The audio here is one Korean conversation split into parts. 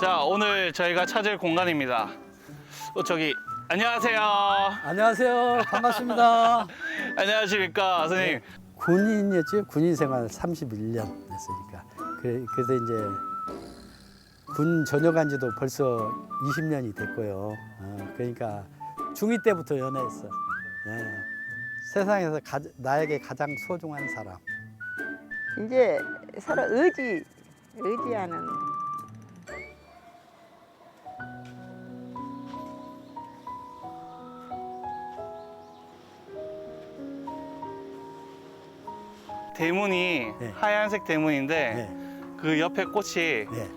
자, 오늘 저희가 찾을 공간입니다. 어, 저기 안녕하세요. 안녕하세요. 반갑습니다. 안녕하십니까, 선생님. 군인이었죠. 군인 생활 31년 했으니까. 그래, 그래서 이제 군 전역한 지도 벌써 20년이 됐고요. 어, 그러니까 중2 때부터 연애했어. 예. 세상에서 가, 나에게 가장 소중한 사람. 이제 서로 의지, 의지하는 대문이 네. 하얀색 대문인데 네. 그 옆에 꽃이 네.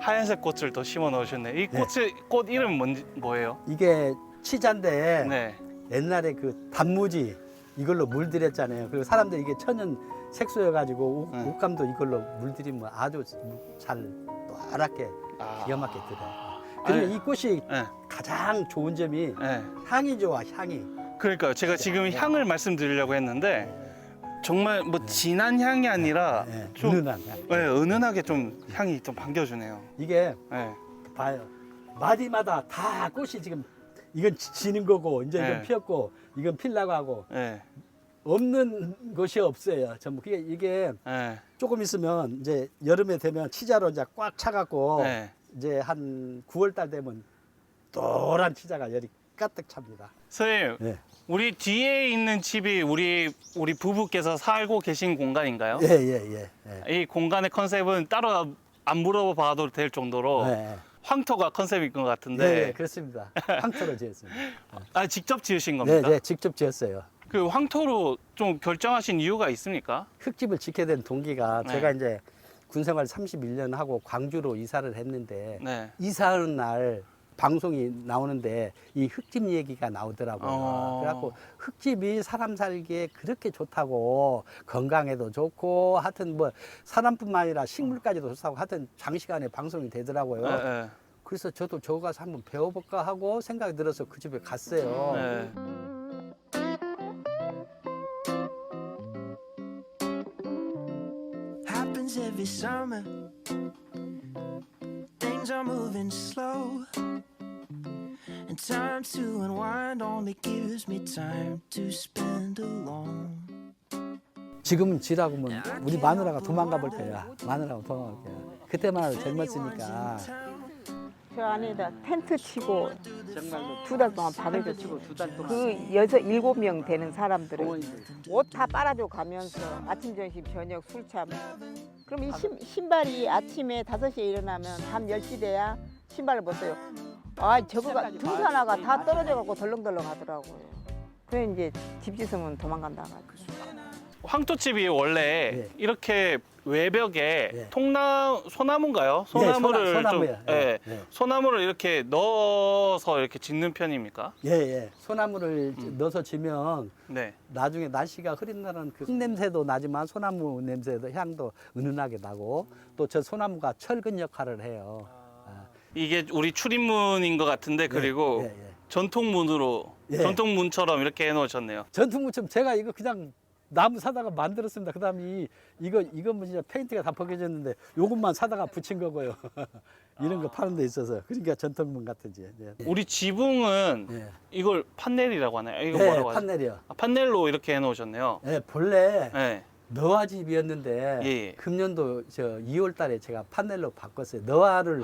하얀색 꽃을 또 심어 놓으셨네요. 이 네. 꽃이 꽃 이름 뭔지 뭐예요? 이게 치자인데 네. 옛날에 그 단무지 이걸로 물들였잖아요. 그리고 사람들이 이게 천연 색소여가지고 옷- 네. 옷감도 이걸로 물들이면 아주 잘 노랗게 아. 기가 막히게 들어요. 그리고 이 꽃이 네. 가장 좋은 점이 네. 향이 좋아, 향이. 그러니까요. 제가 지금 네. 향을 말씀드리려고 했는데 정말 뭐 진한 향이 아니라 네, 좀 은은한 향. 네, 은은하게 좀 향이 좀 반겨주네요. 이게 네. 봐요. 마디마다 다 꽃이 지금 이건 지- 지는 거고 이제 이건 네. 피었고 이건 필라고 하고 네. 없는 것이 없어요. 전부 그게 이게 네. 조금 있으면 이제 여름에 되면 치자로 이제 꽉 차갖고 네. 이제 한 9월 달 되면 노란 치자가 열이 가득 찹니다. 선생님, 예. 우리 뒤에 있는 집이 우리 우리 부부께서 살고 계신 공간인가요? 예, 예, 예. 예. 이 공간의 컨셉은 따로 안 물어봐도 될 정도로 예, 황토가 컨셉인 것 예. 같은데 네, 네, 그렇습니다. 황토로 지었습니다. 아 직접 지으신 네, 겁니까? 네, 직접 지었어요. 그 황토로 좀 결정하신 이유가 있습니까? 흙집을 짓게 된 동기가 네. 제가 이제 군생활 31년 하고 광주로 이사를 했는데 네. 이사하는 날 방송이 나오는데 이 흙집 얘기가 나오더라고요. 어. 그래갖고 흙집이 사람 살기에 그렇게 좋다고 건강에도 좋고 하여튼 뭐 사람뿐만 아니라 식물까지도 좋다고 하여튼 장시간에 방송이 되더라고요. 네, 네. 그래서 저도 저거 가서 한번 배워볼까 하고 생각이 들어서 그 집에 갔어요. 네. happens every summer. Things are moving slow. And time to unwind only gives me time to spend alone. 지금 지라고 하면 우리 마누라가 도망가 볼 거야. 마누라가 도망갈 거야. 그때만 해도 젊었으니까. 저 안에다 텐트 치고 두 달 동안 밥을 줬고 그 여섯 일곱 명 되는 사람들은 옷다 빨아줘 가면서 아침 점심 저녁 술참 그럼 이 신, 신발이 아침에 다섯 시에 일어나면 밤 10시 돼야 신발을 못 써요. 아 저거가 등산화가 다 떨어져 갖고 덜렁덜렁 하더라고요. 그래 이제 집 짓으면 도망간다. 가지고 황토집이 원래 네. 이렇게 외벽에 네. 통나 소나무인가요? 네, 소나- 소나무를 소나무예요. 좀 네, 예, 네. 소나무를 이렇게 넣어서 이렇게 짓는 편입니까? 예, 예. 소나무를 음. 넣어서 지면 네. 나중에 날씨가 흐린 날은 그 흙냄새도 나지만 소나무 냄새도 향도 은은하게 나고 또 저 소나무가 철근 역할을 해요. 아, 이게 우리 출입문인 것 같은데 그리고 예, 예. 전통문으로 예. 전통문처럼 이렇게 해놓으셨네요. 전통무처럼 제가 이거 그냥 나무 사다가 만들었습니다. 그 다음에 이, 이거 이거 뭐 진짜 페인트가 다 벗겨졌는데 요것만 사다가 붙인 거고요. 이런 거 파는 데 있어서 그러니까 전통문 같은지. 예. 우리 지붕은 예. 이걸 판넬이라고 하나요? 이거 예, 뭐라고 하죠? 판넬이요. 아, 판넬로 이렇게 해놓으셨네요. 예, 본래 네. 너화 집이었는데 예, 예. 금년도 저 2월 달에 제가 판넬로 바꿨어요. 너화를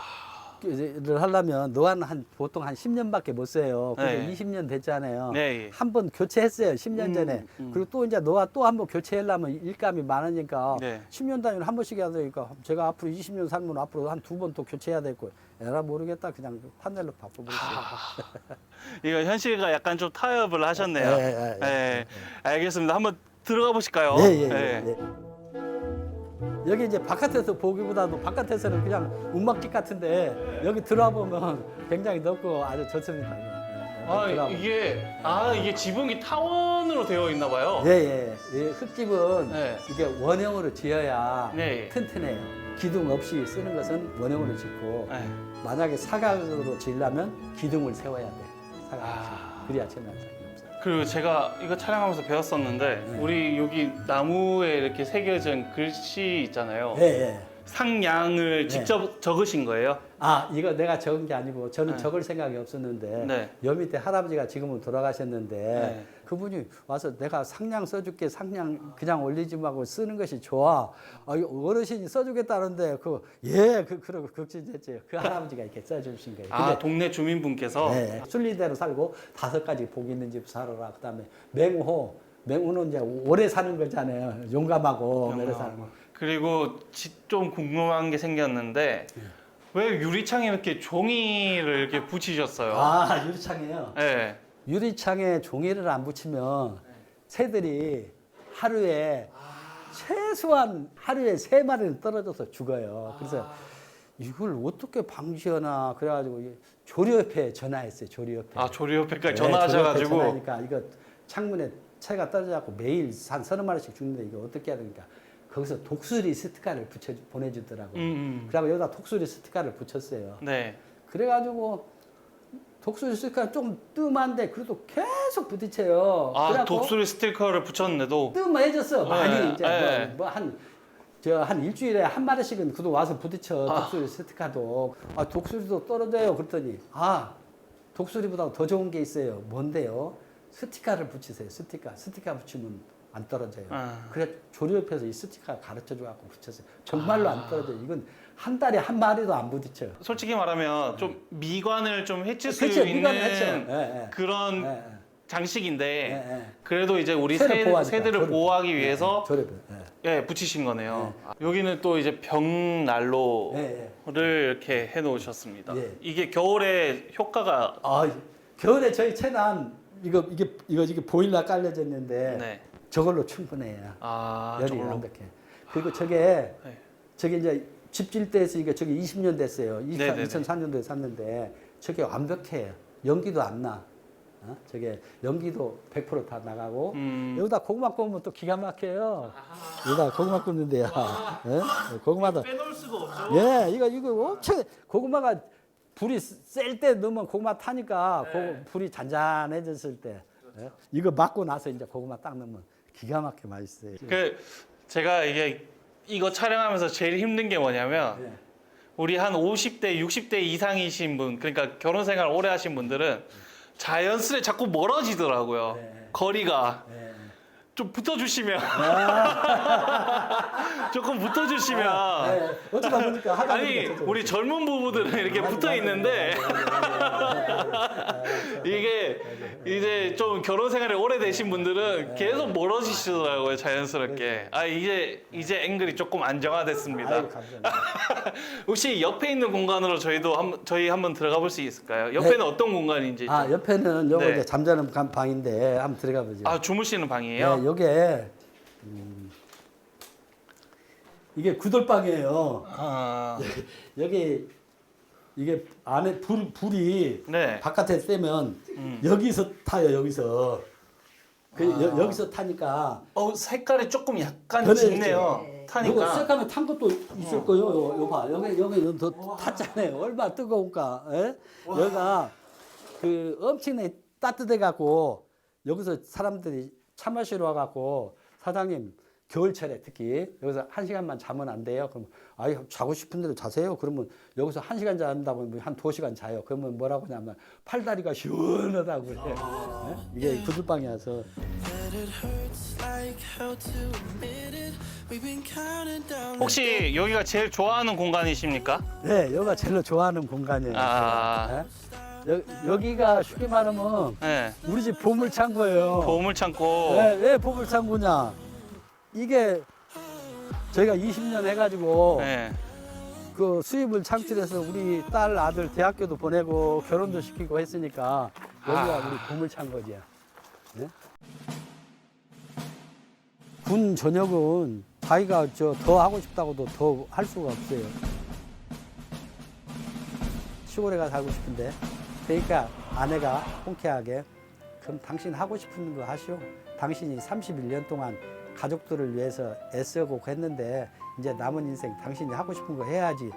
를 하려면 너화는 한 보통 한 10년밖에 못 써요. 그래서 네. 20년 됐잖아요. 네, 예. 한 번 교체했어요. 10년 음, 전에. 음. 그리고 또 이제 너화 또한 번 교체하려면 일감이 많으니까 네. 10년 단위로 한 번씩 해야 되니까 제가 앞으로 20년 살면 앞으로 한 두 번 또 교체해야 되고 에라 모르겠다 그냥 판넬로 바꿔버렸어요. 이거 현실과 약간 좀 타협을 하셨네요. 예, 예, 예, 예. 알겠습니다. 한번 들어가 보실까요? 예, 예, 예, 예. 예. 여기 이제 바깥에서 보기보다도 바깥에서는 그냥 움막집 같은데 여기 들어와 보면 굉장히 넓고 아주 좋습니다. 예, 예, 아 들어와 보면. 이게 아 이게 지붕이 타원으로 되어 있나 봐요. 예, 예. 예, 흙집은 네. 이게 원형으로 지어야 네. 튼튼해요. 기둥 없이 쓰는 것은 원형으로 짓고 네. 만약에 사각으로 지으려면 기둥을 세워야 돼. 사각. 아. 그래야 재미없어요. 그리고 제가 이거 촬영하면서 배웠었는데 네. 우리 여기 나무에 이렇게 새겨진 글씨 있잖아요. 예, 예. 상량을 직접 적으신 거예요? 아 이거 내가 적은 게 아니고 저는 네. 적을 생각이 없었는데 네. 여 밑에 할아버지가 지금은 돌아가셨는데 네. 그분이 와서 내가 상량 써줄게 상량 그냥 올리지 말고 쓰는 것이 좋아 아, 어르신이 써주겠다는데 그예 그 그러고 극진했지 그 할아버지가 이렇게 써주신 거예요. 아 동네 주민분께서 네, 순리대로 살고 다섯 가지 복 있는 집 살아라. 그다음에 맹호, 맹호는 이제 오래 사는 거잖아요. 용감하고 오래 사는 거. 그리고 지- 좀 궁금한 게 생겼는데 네. 왜 유리창에 이렇게 종이를 이렇게 붙이셨어요? 아 유리창이에요. 네. 유리창에 종이를 안 붙이면 새들이 하루에 최소한 하루에 세 마리는 떨어져서 죽어요. 그래서 이걸 어떻게 방지하나 그래가지고 이 조리협회에 전화했어요. 조리협회. 아 조리협회까지 네, 전화하셔가지고 전화하니까 이거 창문에 새가 떨어져갖고 매일 한 서너 마리씩 죽는데 이거 어떻게 해야 되니까 거기서 독수리 스티커를 붙여 보내주더라고요. 음, 음. 그래고 여기다 독수리 스티커를 붙였어요. 네. 그래가지고 독수리 스티커가 좀 뜸한데 그래도 계속 부딪혀요. 아 그래갖고 독수리 스티커를 붙였는데도? 뜸해졌어. 많이 네, 이제 네. 뭐한 저 한 일주일에 한 마리씩은 그도 와서 부딪혀 아. 독수리 스티커도. 아 독수리도 떨어져요. 그랬더니 아 독수리보다 더 좋은 게 있어요. 뭔데요? 스티커를 붙이세요. 스티커. 스티커 붙이면 안 떨어져요. 아. 그래 조리협에서 이 스티커 가르쳐 줘갖고 붙였어요. 정말로 안 떨어져요. 이건 한 달에 한 마리도 안 부딪혀 솔직히 말하면 좀 미관을 좀 해칠 수 그쵸, 있는 미관을 해쳐. 예, 예. 그런 예, 예. 장식인데 예, 예. 그래도 이제 우리 새를 새, 보호하니까, 새들을 조리법. 보호하기 위해서 조리법 예. 예, 붙이신 거네요. 아, 여기는 또 이제 벽난로를 예, 예. 이렇게 해 놓으셨습니다. 예. 이게 겨울에 효과가 아 겨울에 저희 채난 이거 이게 이거 이게 보일러 깔려져 있는데 네. 저걸로 충분해요. 아 열이 저걸로 완벽해. 그리고 저게 네. 저게 이제 집 질 때 했으니까 저게 20년 됐어요. 20, 네네네. 2004년도에 샀는데 저게 완벽해요. 연기도 안 나. 어? 저게 연기도 100%다 나가고 음. 여기다 고구마 구우면 또 기가 막혀요. 여기다 고구마 굽는데요. 예? 고구마도 빼놓을 수가 없죠. 예, 이거 이거 엄청 고구마가 불이 셀 때 넣으면 고구마 타니까 네. 고- 불이 잔잔해졌을 때 예? 이거 맞고 나서 이제 고구마 딱 넣으면 기가 막히게 맛있어요. 그 제가 이게 이거 촬영하면서 제일 힘든 게 뭐냐면 예. 우리 한 50대, 60대 이상이신 분, 그러니까 결혼 생활 오래 하신 분들은 자연스레 자꾸 멀어지더라고요. 네. 거리가 예. 좀 붙어주시면 조금 붙어주시면 예. 어쩌다 보니까 하다 아니 보니까 우리 젊은 부부들은 이렇게 맞아, 붙어 맞아, 있는데 이게 이제 좀 결혼 생활이 오래되신 분들은 계속 멀어지시더라고요 자연스럽게 아 이제 이제 앵글이 조금 안정화됐습니다 아유. 혹시 옆에 있는 공간으로 저희도 한 저희 한번 들어가 볼 수 있을까요? 옆에는 어떤 공간인지 아 옆에는 요거 네. 이제 잠자는 방- 방인데 한번 들어가 보죠. 아 주무시는 방이에요? 네, 요게 음, 이게 구돌방이에요. 아, 여기 이게 안에 불 불이 네. 바깥에 떼면 음. 여기서 타요 여기서 그 아. 여, 여기서 타니까 어 색깔이 조금 약간 변해졌죠? 짙네요. 이거 타니까 시작하면 탄 것도 있을 거예요. 요, 요 봐. 여기 여기 더 탔잖아요. 얼마 나 뜨거운가. 예? 여기가 그 엄청나게 따뜻해 갖고 여기서 사람들이 차 마시러 와 갖고 사장님 겨울철에 특히 여기서 한 시간만 자면 안 돼요. 그럼 아이 자고 싶은 대로 자세요. 그러면 여기서 한 시간 잔다고 한두 시간 자요. 그러면 뭐라고 하냐면 팔다리가 시원하다고 그래. 예? 이게 the 혹시 여기가 제일 좋아하는 공간이십니까? 네, 여기가 제일 좋아하는 공간이에요. 아, 예? 여, 여기가 쉽게 말하면 네. 우리 집 보물 창고예요. 보물 창고. 왜, 왜 보물 창고냐? 이게 저희가 20년 해가지고 네. 그 수입을 창출해서 우리 딸 아들 대학교도 보내고 결혼도 시키고 했으니까 여기가 아. 우리 보물 창고지야. 예? 군 전역은 자기가 저 더 하고 싶다고도 더 할 수가 없어요. 시골에 가 살고 싶은데 그러니까 아내가 통쾌하게 그럼 당신 하고 싶은 거 하시오. 당신이 31년 동안 가족들을 위해서 애쓰고 했는데 이제 남은 인생 당신이 하고 싶은 거 해야지.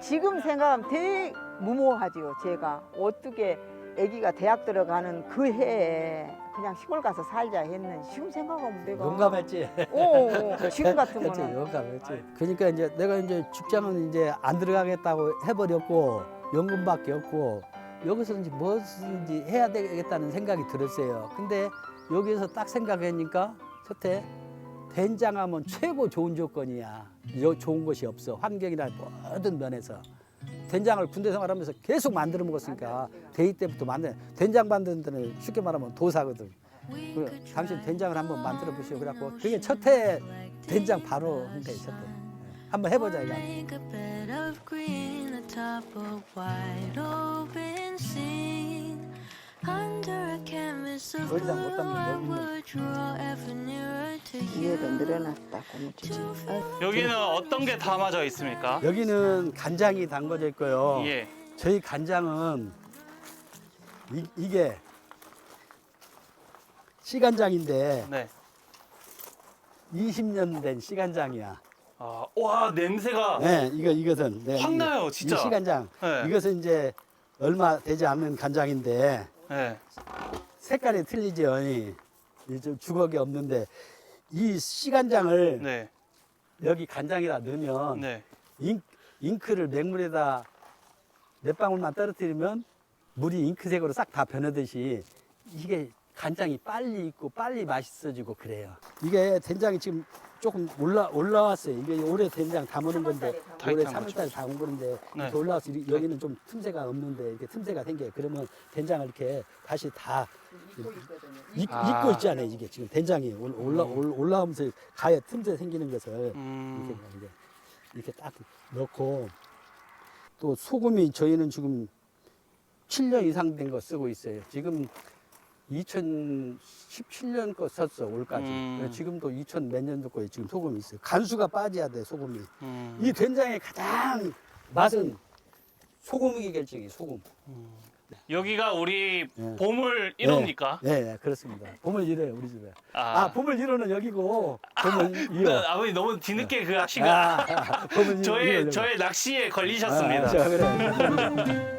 지금 생각하면 되게 무모하지요 제가 어떻게 아기가 대학 들어가는 그 해에 그냥 시골 가서 살자 했는 지금 생각하면 내가 용감했지. 오, 오, 지금 같은 그렇지, 거는 용감했지. 그러니까 이제 내가 이제 직장은 이제 안 들어가겠다고 해버렸고 연금밖에 없고 여기서 이제 무엇인지 해야 되겠다는 생각이 들었어요. 근데 여기서 딱 생각하니까 첫째 된장하면 최고 좋은 조건이야. 요 좋은 것이 없어. 환경이나 모든 면에서. 된장을 군대 생활하면서 계속 만들어 먹었으니까 대이 때부터 만든 된장 만드는 데는 쉽게 말하면 도사거든. 그 당신 된장을 한번 만들어 보시오. 그래갖고 그게 첫 해 된장 바로 한 거예요. 첫 해. 한번 해보자 이거. Under a canvas of 거기다 blue, 못 담는 I 여기 있네. would draw ever nearer to 이해도 you. 늘어났다 아, 여기는 어떤 게 담아져 있습니까? 여기는 간장이 담궈져 있고요. 예. 저희 간장은 이, 이게 시간장인데 네. 20년 된 시간장이야. 아, 와 냄새가 네, 이거 이것은 네, 확 이거- 나요, 진짜. 이 시간장. 네. 이것은 이제 얼마 되지 않는 간장인데 네. 색깔이 틀리죠. 이좀 주걱이 없는데 이 시간장을 네. 여기 간장에다 넣으면 네. 잉, 잉크를 맹물에다 몇 방울만 떨어뜨리면 물이 잉크색으로 싹 다 변하듯이 이게 간장이 빨리 익고 빨리 맛있어지고 그래요. 이게 된장이 지금 조금 올라 올라왔어요. 이게 올해 된장 담으는 건데 다 올해 익힌 거죠. 3월달에 담은 건데 네. 이렇게 올라와서 이- 여기는 좀 틈새가 없는데 이렇게 틈새가 생겨요. 그러면 된장을 이렇게 다시 다 익, 아. 익고 있지 않아요. 이게 지금 된장이 올- 올라 올- 올라오면서 가에 틈새 생기는 것을 음. 이렇게 이제 이렇게 딱 넣고 또 소금이 저희는 지금 7년 이상 된 거 쓰고 있어요. 지금 2017년 거 썼어 올까지. 음. 그래서 지금도 2000 몇 년도 거에 지금 소금이 있어요. 간수가 빠져야 돼 소금이. 음. 이 된장의 가장 맛은 소금이 결정이 소금. 여기가 우리 네. 보물 1호입니까? 네, 네, 그렇습니다. 봄을 이뤄요 우리 집에. 아. 아, 봄을 이뤄는 여기고 봄을 네, 이어. 아버님 너무 뒤늦게 그 거. 아, 이어- 저의 이어려고. 저의 낚시에 걸리셨습니다. 아, 자, 그래.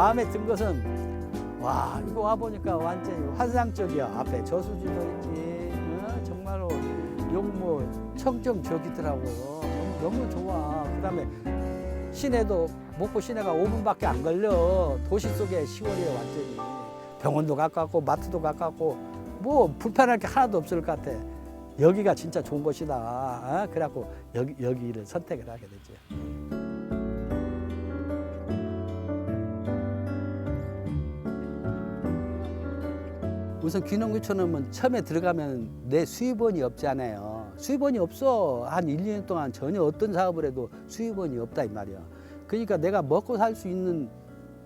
마음에 든 것은 와 이거 와 보니까 완전히 환상적이야. 앞에 저수지도 있지. 어? 정말로 용뭐 청정 저기더라고요. 너무, 너무 좋아. 그다음에 시내도 목포 시내가 5분밖에 안 걸려. 도시 속의 시골이에요 완전히. 병원도 가깝고 마트도 가깝고 뭐 불편할 게 하나도 없을 것 같아. 여기가 진짜 좋은 곳이다. 어? 그래갖고 여기 여기를 선택을 하게 되죠. 우선 귀농귀촌은 처음에 들어가면 내 수입원이 없잖아요. 수입원이 없어. 한 1, 2년 동안 전혀 어떤 사업을 해도 수입원이 없다 이 말이야. 그러니까 내가 먹고 살 수 있는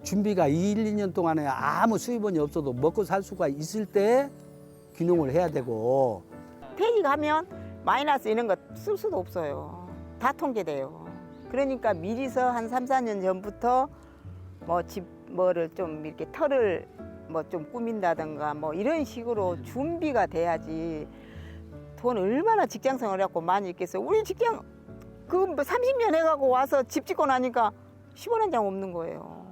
준비가 2, 1, 2년 동안에 아무 수입원이 없어도 먹고 살 수가 있을 때 귀농을 해야 되고 퇴직하면 마이너스 이런 거 쓸 수도 없어요. 다 통제돼요. 그러니까 미리서 한 3, 4년 전부터 뭐 집 뭐를 좀 이렇게 털을 뭐 좀 꾸민다든가 뭐 이런 식으로 준비가 돼야지 돈 얼마나 직장 생활해갖고 많이 있겠어요. 우리 직장 그뭐 30년 해가고 와서 집 짓고 나니까 10원 한 장 없는 거예요.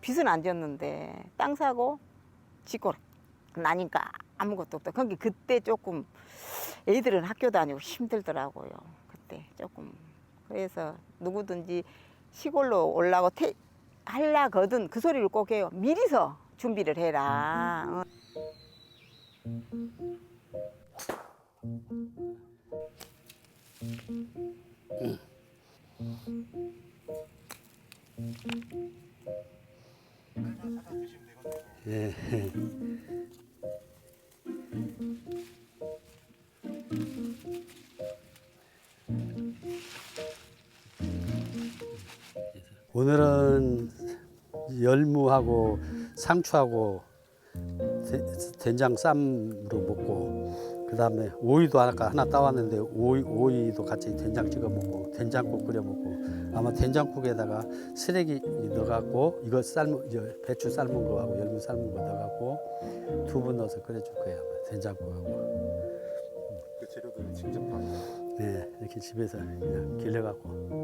빚은 안 졌는데 땅 사고 짓고 나니까 아무것도 없다. 그러니까 그때 조금 애들은 학교 다니고 힘들더라고요. 그때 조금. 그래서 누구든지 시골로 올라고 태, 할라거든 그 소리를 꼭 해요. 미리서 준비를 해라. 어. 예. 오늘은 열무하고 상추하고 데- 된장 쌈으로 먹고 그 다음에 오이도 아까 하나 따왔는데 오이, 오이도 같이 된장 찍어 먹고 된장국 끓여 먹고 아마 된장국에다가 쓰레기 넣어갖고 이거 삶은 저 배추 삶은 거하고 열무 삶은 거 넣어갖고 두부 넣어서 끓여줄 거예요 아마 된장국하고 그 재료들을 직접 다 네, 이렇게 집에서 그냥 길러갖고.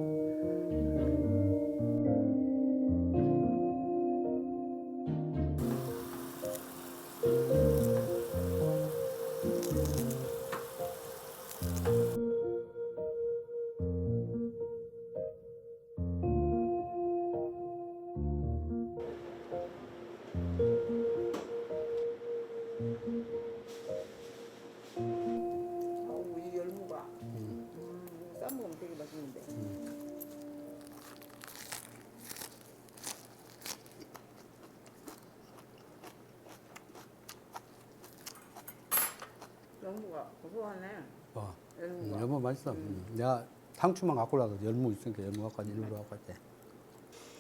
열무가 고소하네 어, 열무가 열무 맛있어. 내가 상추만 갖고 올라서 열무 있으니까 열무 갖고 와서 일부러 갖고 왔대.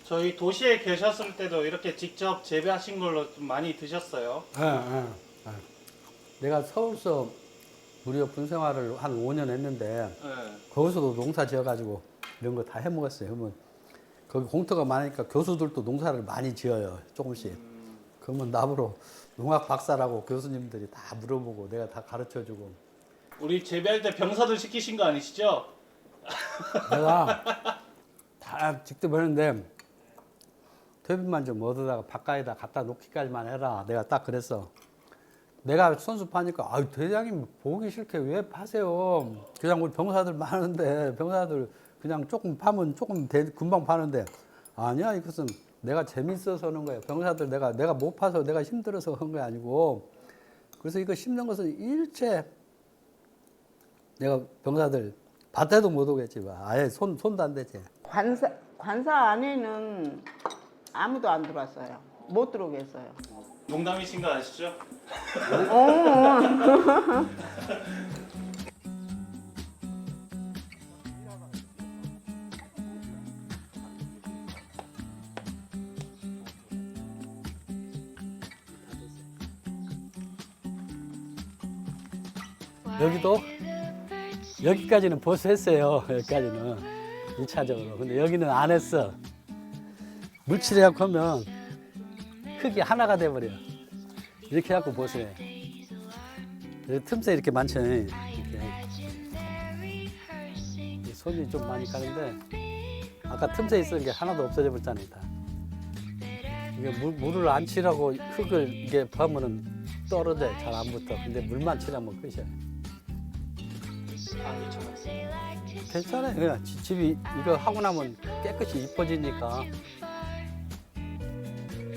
저희 도시에 계셨을 때도 이렇게 직접 재배하신 걸로 좀 많이 드셨어요. 예, 예, 예. 내가 서울서 무료 군 생활을 한 5년 했는데 네. 거기서도 농사 지어가지고 이런 거 다 해먹었어요. 그러면 거기 공터가 많으니까 교수들도 농사를 많이 지어요. 조금씩. 그러면 나보러 농학 박사라고 교수님들이 다 물어보고 내가 다 가르쳐 주고 우리 재배할 때 병사들 시키신 거 아니시죠? 내가 다 직접 하는데 퇴비만 좀 얻어다가 바깥에다 갖다 놓기까지만 해라. 내가 딱 그랬어. 내가 선수 파니까 아유 대장님 보기 싫게 왜 파세요? 그냥 우리 병사들 많은데 병사들 그냥 조금 파면 조금 대- 금방 파는데 아니야 이것은 내가 재밌어서 하는 거예요. 병사들 내가 내가 못 파서 내가 힘들어서 한 게 아니고 그래서 이거 심는 것은 일체 내가 병사들 밭에도 못 오겠지만 아예 손 손도 안 대지. 관사 관사 안에는 아무도 안 들어왔어요 못 들어오겠어요 농담이신 거 아시죠? 여기도 여기까지는 벌써 했어요. 여기까지는 2차적으로. 근데 여기는 안 했어. 물칠해 갖고 하면 흙이 하나가 돼버려. 이렇게 해갖고. 여기 틈새 이렇게 많죠. 이렇게. 이 손이 좀 많이 가는데 아까 틈새 있었던 게 하나도 없어져 버렸잖아요. 다. 이게 물, 물을 안 칠하고 흙을 이게 파면은 떨어져 잘 안 붙어. 근데 물만 칠하면 끝이야. 괜찮아요. 그냥 지- 집이 이거 하고 나면 깨끗이 이뻐지니까.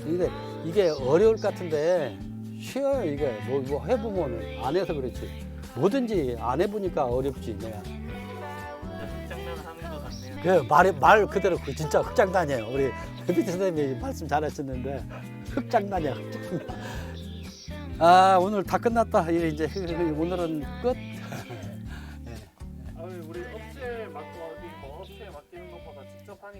근데 이게 어려울 것 같은데 쉬워요. 이게 뭐, 뭐 해보면 안 해서 그렇지. 뭐든지 안 해보니까 어렵지. 내가. 장난하는 것 같네요. 그 말이 말 그대로 그 진짜 흑장단이에요. 우리 배비트 선생님이 말씀 잘하셨는데 흑장단이야. 흑장단. 아 오늘 다 끝났다. 이제 오늘은 끝.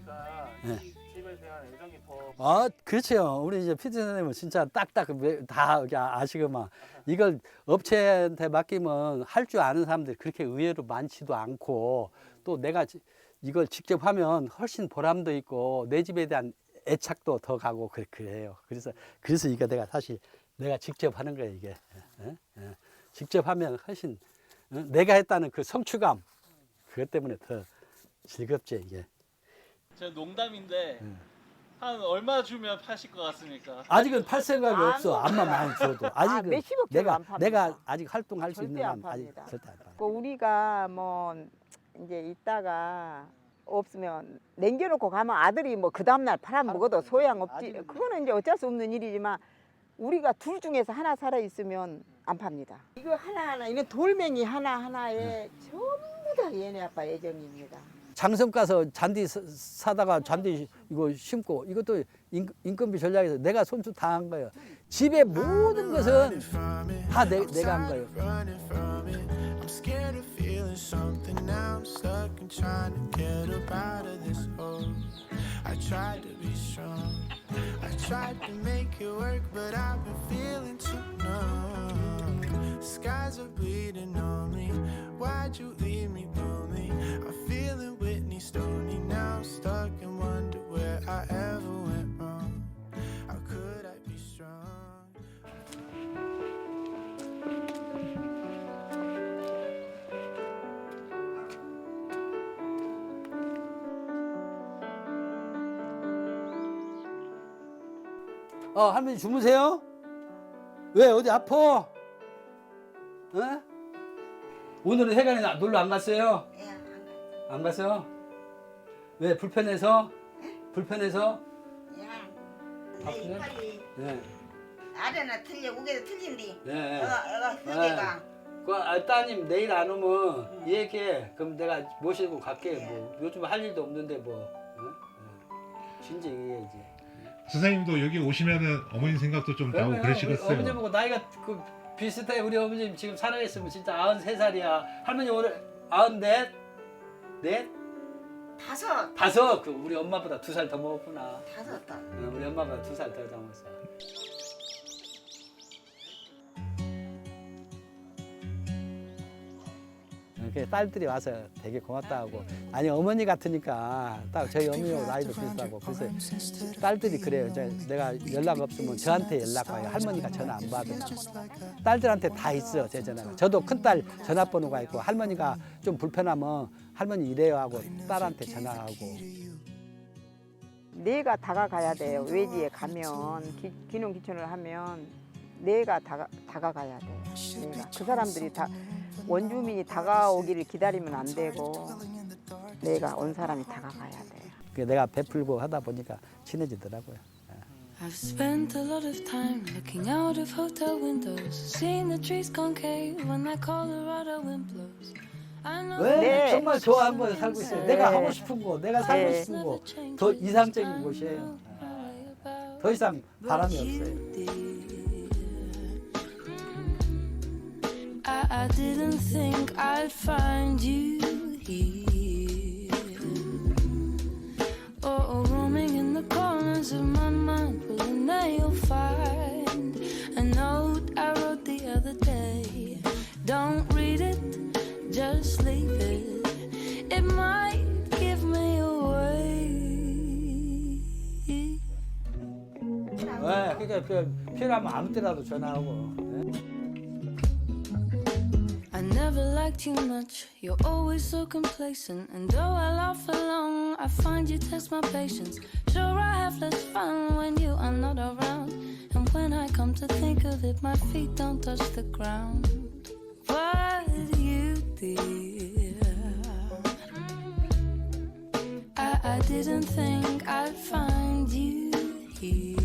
하니까 네. 집에 대한 애정이 더 아, 그렇죠. 우리 이제 피디 선생님은 진짜 딱딱 왜- 다 이렇게 아- 아시고만 이걸 업체한테 맡기면 할 줄 아는 사람들이 그렇게 의외로 많지도 않고 또 내가 지- 이걸 직접 하면 훨씬 보람도 있고 내 집에 대한 애착도 더 가고 그래, 그래요. 그래서 그래서 이거 내가 사실 내가 직접 하는 거예요 이게. 예? 예. 직접 하면 훨씬 어? 내가 했다는 그 성취감 그것 때문에 더 즐겁지 이게. 제 농담인데 음. 한 얼마 주면 파실 것 같습니까? 아직은 팔 생각이 안 없어. 암만 많이 줘도. 아직은 몇십억 개로 내가 안 팝니다. 내가 아직 활동할 수 절대 있는 안 한 아직 팝니다. 절대 안 파. 그 우리가 뭐 이제 있다가 없으면 남겨놓고 가면 아들이 뭐 그 다음날 팔아 먹어도 소용없지. 아직은- 그거는 이제 어쩔 수 없는 일이지만 우리가 둘 중에서 하나 살아 있으면 안 팝니다. 이거 하나 하나 이거 돌멩이 하나 하나에 전부 다 얘네 아빠 애정입니다. 장성 가서 잔디 사- 사다가 잔디 이거 심고 이것도 인, 인건비 전략에서 내가 손수 다 한 거예요. 집에 모든 것은 다 내, 내가 한 거예요. lonely, stony now, stuck and wonder where I ever went wrong. How could I be strong? 어, 할머니 주무세요? 왜 어디 아파? 어? 오늘은 해관이 나- 놀러 안 갔어요? 예, 안 갔어요. 안 갔어요? 왜 불편해서? 불편해서? 야? 내 이빨이 네. 아래나 틀려, 우게도 틀린디. 네. 애가, 애가 흑개가. 그 아, 따님 내일 안 오면 얘기해. 그럼 내가 모시고 갈게. 뭐 요즘 할 일도 없는데 뭐. 진짜 얘기해야지. 선생님도 여기 오시면은 어머니 생각도 좀 나고 그러시겠어요. 어머니 보고 나이가 그 비슷해. 우리 어머님 지금 살아있으면 진짜 93살이야. 할머니 오늘 94? 넷? 다섯, 다섯. 그 우리 엄마보다 두 살 더 먹었구나. 다섯 다. 어, 우리 엄마보다 두 살 더 먹었어. 이렇게 딸들이 와서 되게 고맙다 하고 아니 어머니 같으니까 딱 저희 어머니하고 나이도 비슷하고 그래서 딸들이 그래요 이제 내가 연락 없으면 저한테 연락 와요 할머니가 전화 안 받으면 딸들한테 다 있어요 제 전화가 저도 큰 딸 전화번호가 있고 할머니가 좀 불편하면 할머니 이래요 하고 딸한테 전화하고 내가 다가가야 돼요. 외지에 가면 기, 기농 기촌을 하면 내가 다가, 다가가야 돼요. 내가 그 사람들이 다 원주민이 다가오기를 기다리면 안 되고 내가 온 사람이 다가가야 돼요. 그게 내가 베풀고 하다 보니까 친해지더라고요. I've spent a lot of time looking out of hotel windows, seeing the trees concave when that Colorado wind blows. 왜 네. 정말 좋아하는 곳에 살고 있어요. 네. 내가 하고 싶은 곳, 내가 살고 네. 싶은 곳, 더 이상적인 곳이에요. 더 이상 바람이 없어요. I, I didn't think I'd find you here. Oh, roaming in the corners of my mind. Well, in there you'll just leave it. It might give me away. 네, 그러니까 그 필요하면 아무 때라도 전화하고. 네. I never liked you much. You're always so complacent. And though I laugh along, I find you test my patience. Sure, I have less fun when you are not around. And when I come to think of it, my feet don't touch the ground. But did. I, I didn't think I'd find you here.